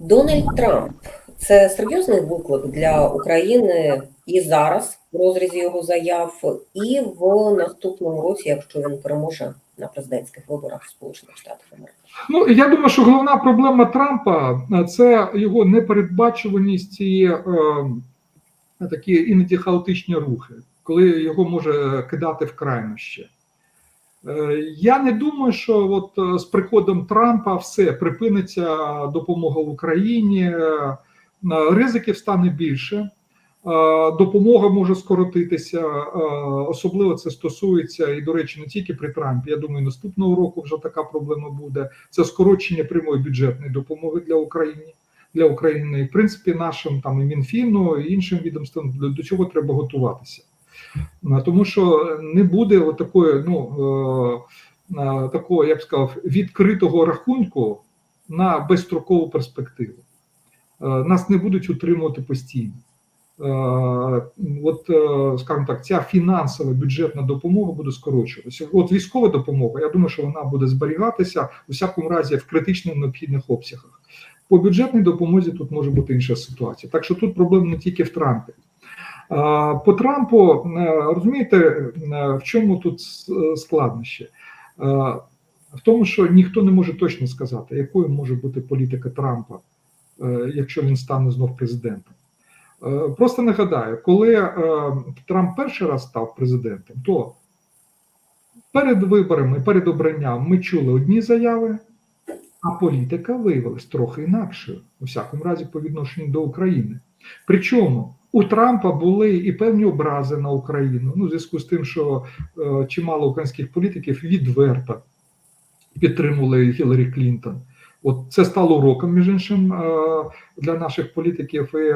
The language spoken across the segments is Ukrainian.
Дональд Трамп це серйозний виклик для України і зараз в розрізі його заяв, і в наступному році, якщо він переможе на президентських виборах в Сполучених Штатах Америки. Ну я думаю, що головна проблема Трампа це його непередбачуваність і е, такі іноді хаотичні рухи, коли його може кидати в крайнощі. Е, Я не думаю, що от е, з приходом Трампа все припиниться допомога в Україні, е, ризиків стане більше. Допомога може скоротитися, особливо це стосується і, до речі, не тільки при Трампі. Я думаю, наступного року вже така проблема буде. Це скорочення прямої бюджетної допомоги для України для України. В принципі, нашим там і Мінфіну і іншим відомствам до, до чого треба готуватися. Тому що не буде от ну е, е, такого, я б сказав, відкритого рахунку на безстрокову перспективу. Е, Нас не будуть утримувати постійно. От, скажімо так, ця фінансова бюджетна допомога буде скорочуватися. От військова допомога, я думаю, що вона буде зберігатися у всякому разі в критично необхідних обсягах. По бюджетній допомозі тут може бути інша ситуація. Так що тут проблема не тільки в Трампі. По Трампу е, розумієте, е, в чому тут е, складнощі? В тому, що ніхто не може точно сказати, якою може бути політика Трампа, якщо він стане знов президентом. Просто нагадаю, коли Трамп перший раз став президентом, то перед виборами, перед обранням ми чули одні заяви, а політика виявилась трохи інакшою, у всякому разі, по відношенню до України. Причому у Трампа були і певні образи на Україну, ну, в зв'язку з тим, що е, чимало українських політиків відверто підтримували Гіларі Клінтон. От це стало уроком, між іншим, е, для наших політиків. І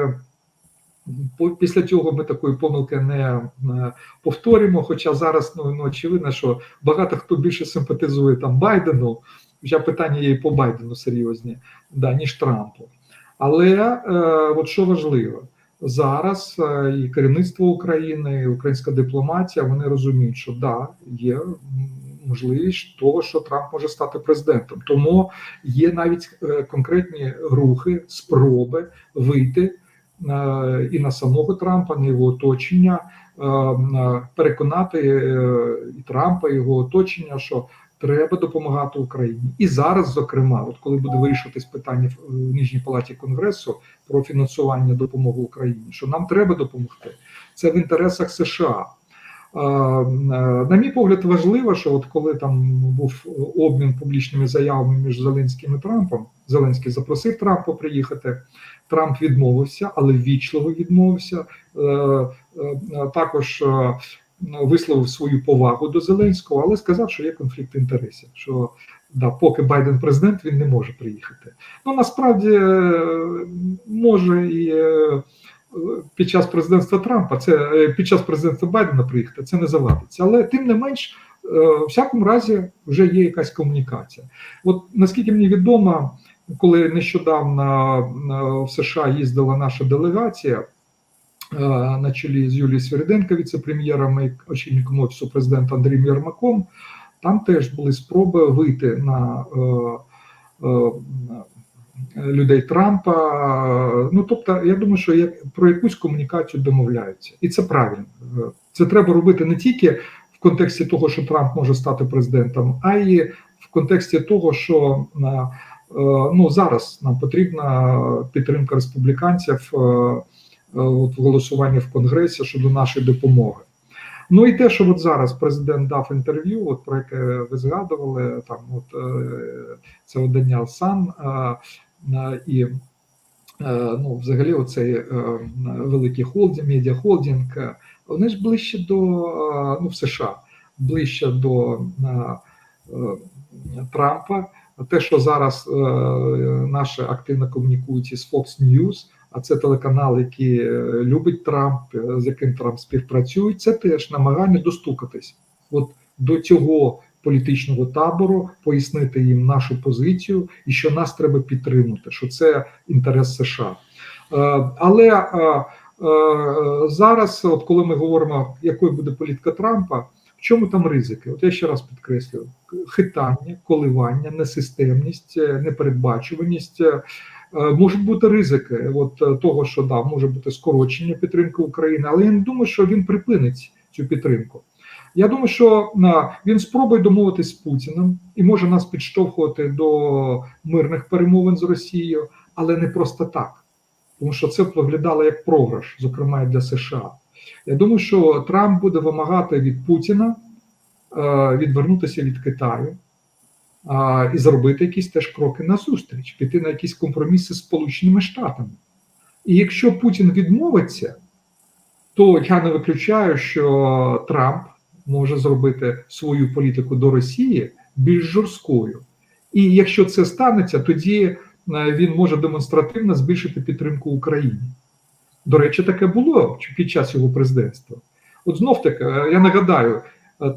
після цього ми такої помилки не е, повторимо. Хоча зараз ну, ну очевидно, що багато хто більше симпатизує там Байдену, хоча питання є і по Байдену серйозні, да, ніж Трампу. Але е, от що важливо, зараз е, і керівництво України, і українська дипломатія вони розуміють, що да, є можливість того, що Трамп може стати президентом. Тому є навіть е, конкретні рухи, спроби вийти е, і на самого Трампа, на його оточення, е, е, переконати і Трампа, і його оточення, що треба допомагати Україні. І зараз, зокрема, от коли буде вирішуватись питання в в нижній палаті конгресу про фінансування допомоги Україні, що нам треба допомогти. Це в інтересах США. Е, е, На мій погляд, важливо, що от коли там був обмін публічними заявами між Зеленським і Трампом, Зеленський запросив Трампа приїхати. Трамп відмовився, але ввічливо відмовився. Е, е, Також е, висловив свою повагу до Зеленського, але сказав, що є конфлікт інтересів. Що да, поки Байден президент, він не може приїхати. Ну насправді е, може і е, під час президентства Трампа, це е, під час президентства Байдена приїхати, це не завадиться. Але тим не менш, е, в всякому разі, вже є якась комунікація. От наскільки мені відомо, коли нещодавно е, в США їздила наша делегація е, на чолі з Юлією Свириденко, віце-прем'єром і очільником офісу президента Андрієм Єрмаком, там теж були спроби вийти на е, е, людей Трампа. Ну тобто, я думаю, що є, про якусь комунікацію домовляються, і це правильно. Е, Це треба робити не тільки в контексті того, що Трамп може стати президентом, а й в контексті того, що е, ну зараз нам потрібна підтримка республіканців е, от в голосуванні в Конгресі щодо нашої допомоги. Ну і те, що от зараз президент дав інтерв'ю, от про яке ви згадували, там от е, це видання Сан е, е, і е, ну, взагалі, оцей е, великий холдинг, медіахолдинг, е, вони ж ближче до е, ну, в США, ближче до е, е, Трампа. Те, що зараз е, наші активно комунікують із Fox News, а це телеканал, який е, любить Трамп, е, з яким Трамп співпрацює, це теж намагання достукатись от до цього політичного табору, пояснити їм нашу позицію і що нас треба підтримати, що це інтерес США. Е, Але зараз, от коли ми говоримо, якою буде політика Трампа, в чому там ризики? От я ще раз підкреслюю: хитання, коливання, несистемність, непередбачуваність. Е, Можуть бути ризики от е, того, що да, може бути скорочення підтримки України, але я не думаю, що він припинить цю підтримку. Я думаю, що е, він спробує домовитись з Путіним і може нас підштовхувати до мирних перемовин з Росією, але не просто так, тому що це виглядало як програш, зокрема і для США. Я думаю, що Трамп буде вимагати від Путіна відвернутися від Китаю а, і зробити якісь теж кроки назустріч, піти на якісь компроміси з Сполученими Штатами. І якщо Путін відмовиться, то я не виключаю, що Трамп може зробити свою політику до Росії більш жорсткою. І якщо це станеться, тоді е, він може демонстративно збільшити підтримку Україні. До речі, таке було під час його президентства. От знов таки, е, я нагадаю,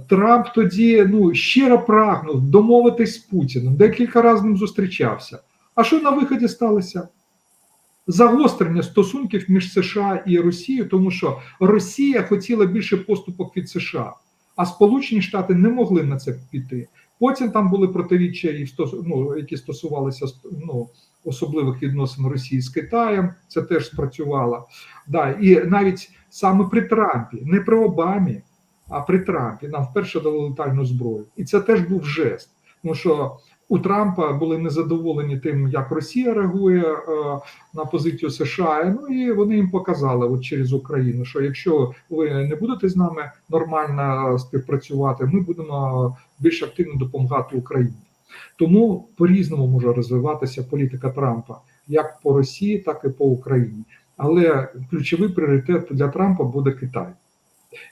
Трамп тоді ну, щиро прагнув домовитись з Путіним, декілька разів ним зустрічався. А що на виході сталося? Загострення стосунків між США і Росією, тому що Росія хотіла більше поступок від США, а Сполучені Штати не могли на це піти. Потім там були протиріччя, і ну, які стосувалися ну, особливих відносин Росії з Китаєм. Це теж спрацювало. Да, і навіть саме при Трампі, не при Обамі, а при Трампі нам вперше дали летальну зброю. І це теж був жест. Тому що у Трампа були незадоволені тим, як Росія реагує е, на позицію США. Ну і вони їм показали от через Україну, що якщо ви не будете з нами нормально співпрацювати, ми будемо більш активно допомагати Україні. Тому по-різному може розвиватися політика Трампа як по Росії, так і по Україні. Але ключовий пріоритет для Трампа буде Китай.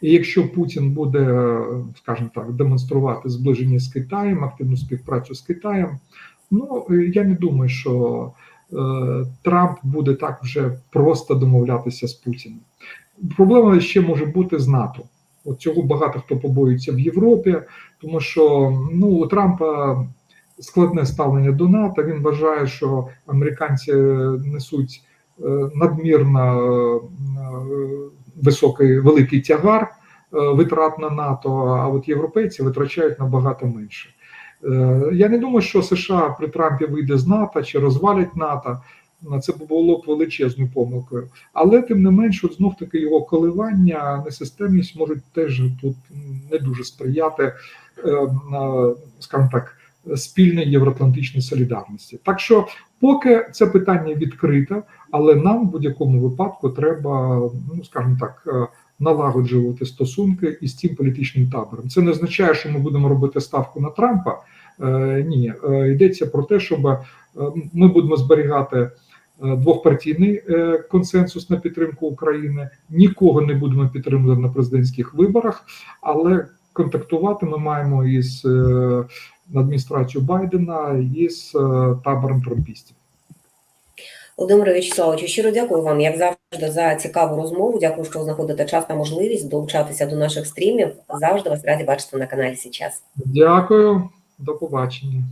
І якщо Путін буде, е, скажімо так, демонструвати зближення з Китаєм, активну співпрацю з Китаєм, ну е, я не думаю, що е, Трамп буде так вже просто домовлятися з Путіним. Проблема ще може бути з НАТО. От цього багато хто побоюється в Європі, тому що ну, у Трампа складне ставлення до НАТО. Він вважає, що американці несуть е, надмірно е, високий великий тягар е, витрат на НАТО, а от європейці витрачають набагато менше. Е, Я не думаю, що США при Трампі вийде з НАТО чи розвалять НАТО. На Це було б величезною помилкою, але тим не менш, от знов таки його коливання, несистемність можуть теж тут не дуже сприяти, е, скажімо так, спільної євроатлантичної солідарності. Так що, поки це питання відкрите, але нам в будь-якому випадку треба, ну скажімо так, е, налагоджувати стосунки із цим політичним табором. Це не означає, що ми будемо робити ставку на Трампа. Е, Ні, Е, йдеться про те, щоб ми будемо зберігати двохпартійний консенсус на підтримку України. Нікого не будемо підтримувати на президентських виборах, але контактувати ми маємо із е, адміністрацію Байдена із е, табором трампістів. Володимире Вячеславовичу, щиро дякую вам, як завжди, за цікаву розмову. Дякую, що знаходите час та можливість долучатися до наших стрімів. Завжди вас раді бачити на каналі Сейчас. Дякую, до побачення.